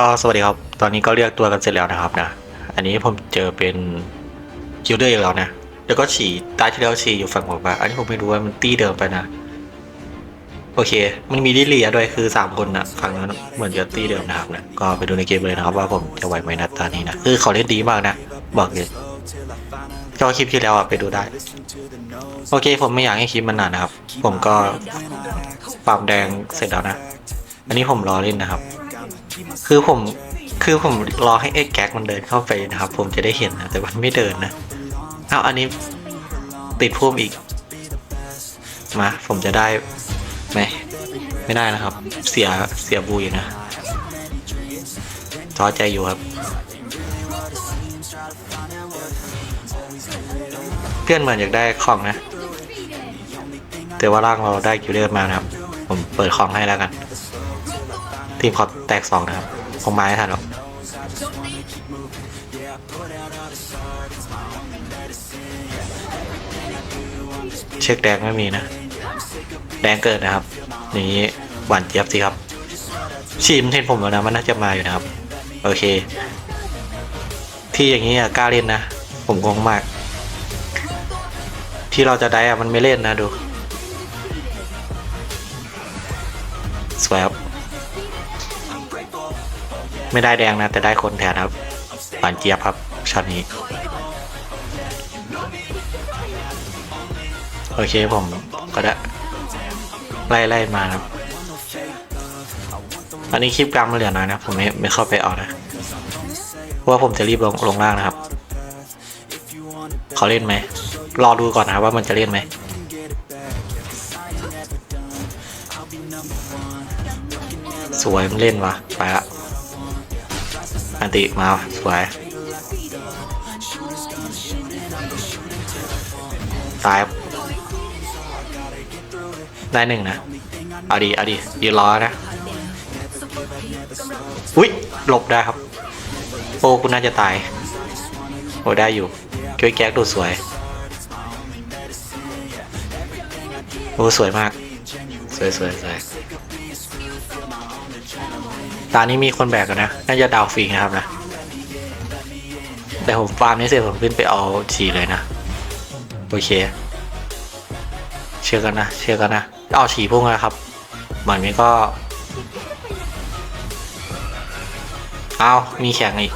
ก็สวัสดีครับ ตอนนี้ก็เรียกตัวกันเสร็จแล้วนะครับนะ อันนี้ผมเจอเป็นคิวเดอร์อีกแล้วนะ แล้วก็ฉี่ตาที่แล้วฉี่อยู่ฝั่งผมอะอันนี้ผมไม่รู้ว่ามันตีเดิมไปนะ โอเค มันมีดิเลียด้วยคือสามคนนะฝั่งนั้นเหมือนจะตีเดิมนะครับนะ ก็ไปดูในเกมเลยนะครับว่าผมจะไหวไหมนะตานี้นะ คือเขาเล่นดีมากนะ บอกเลยจอคลิปที่แล้วอะไปดูได้ โอเค ผมไม่อยากให้คลิปมันนานนะครับ ผมก็ปรับแดงเสร็จแล้วนะ อันนี้ผมรอเล่นนะครับ คือผมคือผมรอให้ไอ้แก๊กมันเดินเข้าไปนะครับ ผมจะได้เห็นนะแต่มันไม่เดินนะเอาอันนี้ติดพุ่มอีกมาผมจะได้ไหมไม่ได้นะครับ เสียเสียบูอยู่นะท้อใจอยู่ครับ เพื่อนเหมือนอยากได้ของนะ แต่ว่าร่างเราได้คิวเลอร์มานะครับ ผมเปิดของให้แล้วกัน ทีมขอแตกสองนะครับคงมาไม่ทันหรอกเช็คแดงไม่มีนะ แดงเกิดนะครับอย่างนี้หวานเจี๊ยบสิครับชีมนเทนผมแล้วนะมันน่าจะมาอยู่นะครับ โอเค ที่อย่างนี้อะกล้าเล่นนะ ผมงงมาก ที่เราจะได้อะมันไม่เล่นนะดูสวยครับ ไม่ได้แดงนะ แต่ได้คนแทนครับหวานเจี๊ยบครับช็อตนี้ โอเคผมก็ได้ ไล่ไล่มานะครับอันนี้คลิปกลางมันเหลือน้อยนะ ผมไม่ไม่เข้าไปเอานะเพราะว่าผมจะรีบลงลงล่างนะครับเขาเล่นไหม รอดูก่อนนะว่ามันจะเล่นไหมสวยมันเล่นวะไปละ อันติมาสวยตายได้หนึ่งนะ เอาดีเอาดียืนรอนะ อุ้ยหลบได้ครับ โอ้คุณน่าจะตาย โอ้ได้อยู่ช่วยแก๊กดูสวย โอ้สวยมาก สวยสวยสวย ตานี้มีคนแบกกันนะ น่าจะดาวฟรีนะครับนะ แต่ผมฟาร์มนี้เสร็จผมขึ้นไปเอาฉีเลยนะ โอเค เชื่อกันนะ เชื่อกันนะ เอาฉีพุ่งนะครับ เหมือนนี้ก็ เอามีแข่งอีก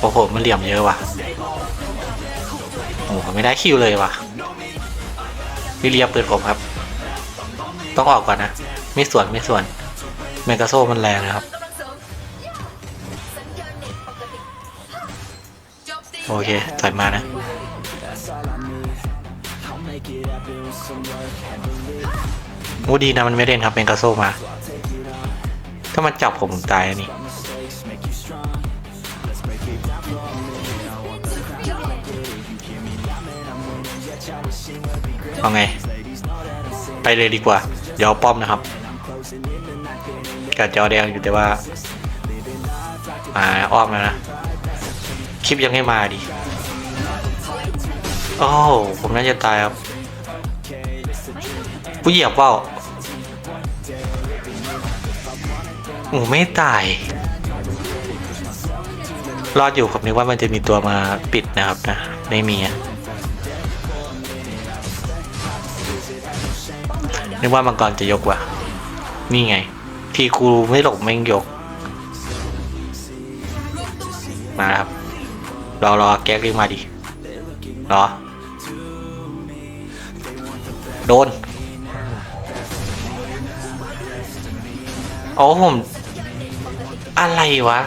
โอ้โห มันเหลี่ยมเยอะว่ะ โอ้โห ไม่ได้คิวเลยว่ะวิเลียมปืนผมครับ ต้องออกก่อนนะ ไม่ส่วนไม่ส่วน เมกาโซมันแรงนะครับ โอเคถอยมานะโอ้ดีนะมันไม่เล่นครับเมกาโซมา ถ้ามันจับผมตายอันนี่เอาไง ไปเลยดีกว่า เดี๋ยวเอป้อมนะครับ กัดจอแดงอยู่แต่ว่ามาอ้อมแล้วนะ คลิปยังไม่มาดิ โอ้ผมน่าจะตายครับผู้เหยียบเปล่าโอ้ไม่ตาย รอดอยู่ผมนึกว่ามันจะมีตัวมาปิดนะครับนะ ไม่มีอะนึกว่ามังกรจะยกว่ะ นี่ไง ทีครูไม่หลบไม่งยก มาครับ รอรอแก๊กรีบมาดิ รอ โดน โอ้ผม อะไรวะ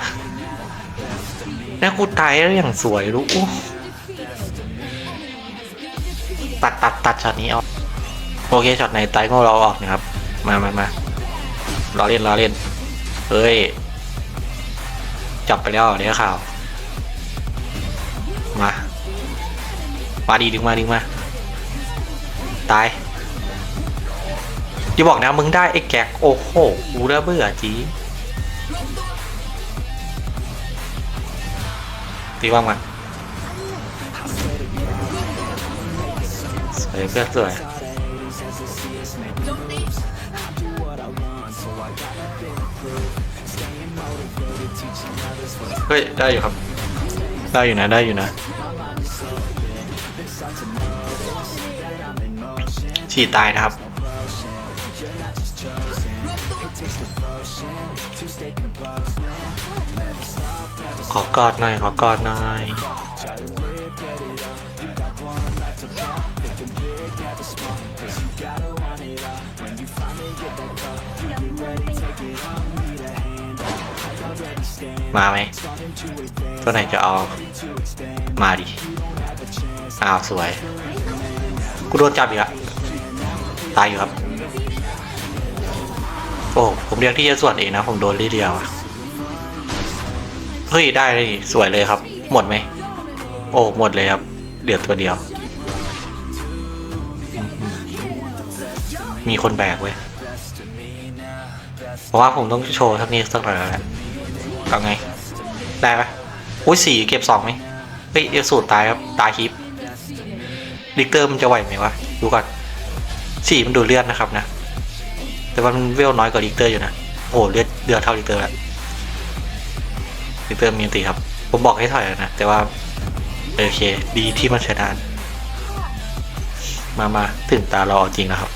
แล้วกูตายแล้วอย่างสวยรู้ตัดตัดตัดช็อตนี้เอาโอเคช็อตไหนตายก็เราออกนะครับ มามามา รอเล่นรอเล่น เฮ้ย จับไปแล้วเนี่ยข่าว มา มาดีดึงมาดึงมา ตายอย่าบอกนะมึงได้ไอ้แก๊กโอ้โหกูระเบื่อจีตีว่างมาสวยเพื่อสวย เฮ้ย ได้อยู่ครับ ได้อยู่นะ ได้อยู่นะฉีดตายนะครับ ขอกอดหน่อย ขอกอดหน่อย มาไหมตัวไหนจะเอา มาดิอ้าวสวย กูโดนจับอีกอะตายอยู่ครับ โอ้ผมเรียกที่จะส่วนเองนะ ผมโดนรีเดียวอะเฮ้ย ได้เลยสวยเลยครับ หมดไหม โอ้ หมดเลยครับ เหลือตัวเดียว มีคนแบกเว้ยเพราะว่าผมต้องโชว์สักนิดสักหน่อยแล้วแหละเอาไง ได้ปะอุ้ยสี่เก็บสองไหมเฮ้ยเอลสูตรตายครับ ตายคลิปลิกเตอร์มันจะไหวไหมวะ ดูก่อนสี่มันดูเลือดนะครับนะ แต่ว่ามันเวลน้อยกว่าลิกเตอร์อยู่นะ โอ้โหเลือดเลือดเท่าลิกเตอร์แล้วลิกเตอร์มีตีครับ ผมบอกให้ถอยแล้วนะ แต่ว่าโอเค ดีที่มันใช้นานมา มา ถึงตารอจริงนะครับ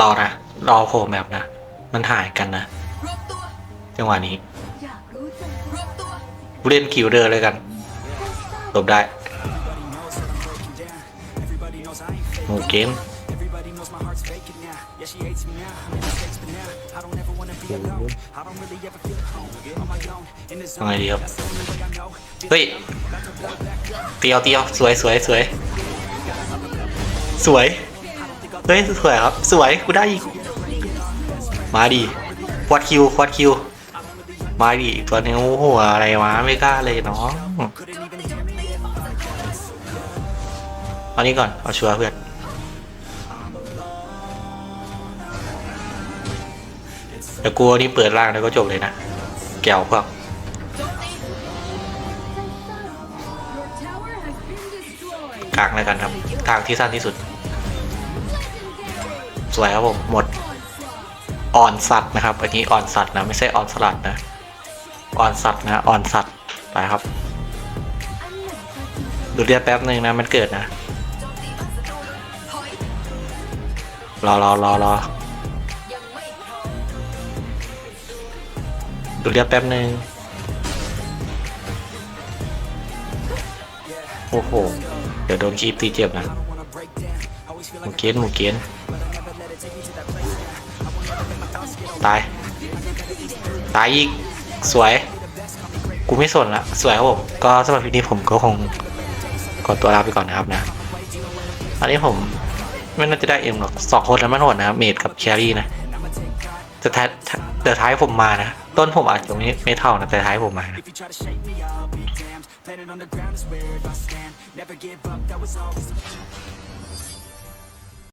รอนะรอโผล่แบบนะ มันหายกันนะ รวบตัว จังหวะนี้อยากรู้จังรวบตัวเล่นคิวเดอร์เลยกันหลบได้หมูเกมยังไงดีครับ เฮ้ย เตียวเตียวสวยสวยสวย สวย เฮ้ย สวยครับ สวย กูได้อีก มาดิควอดคิวควอดคิว มาดิตัวนี้โอ้โหอะไรวะ ไม่กล้าเลยน้อง เอานี้ก่อน เอาชัวร์เพื่อน เดี๋ยวกูเอานี่เปิดล่างแล้วก็จบเลยนะ แก้วพวกกลางแล้วกันครับกลางที่สั้นที่สุด สวยครับผม หมดอ่อนสัตว์นะครับ อันนี้อ่อนสัตว์นะ ไม่ใช่อ่อนสลัดนะอ่อนสัตว์นะอ่อนสัตว์ไปครับ ดูเรียกแป๊บหนึ่งนะ มันเกิดนะ รอรอรอรอ ดูเรียกแป๊บหนึ่งโอ้โห เดี๋ยวโดนคีบตีเจ็บนะหมูเกียนหมูเกียนตาย ตายอีก สวย กูไม่สนละ สวยครับผม ก็สำหรับคลิปนี้ผมก็คงขอตัวลาไปก่อนนะครับนะอันนี้ผมไม่น่าจะได้เอ็มหรอกสองคนแล้วมันโหดนะเมดกับแครี่นะแต่ท้ายแต่ท้ายผมมานะ ต้นผมอาจจะไม่ไม่เท่านะแต่ท้ายผมมานะ If you try to shake me, I'll be damned. Planet on the ground is where I stand. Never give up, that was always the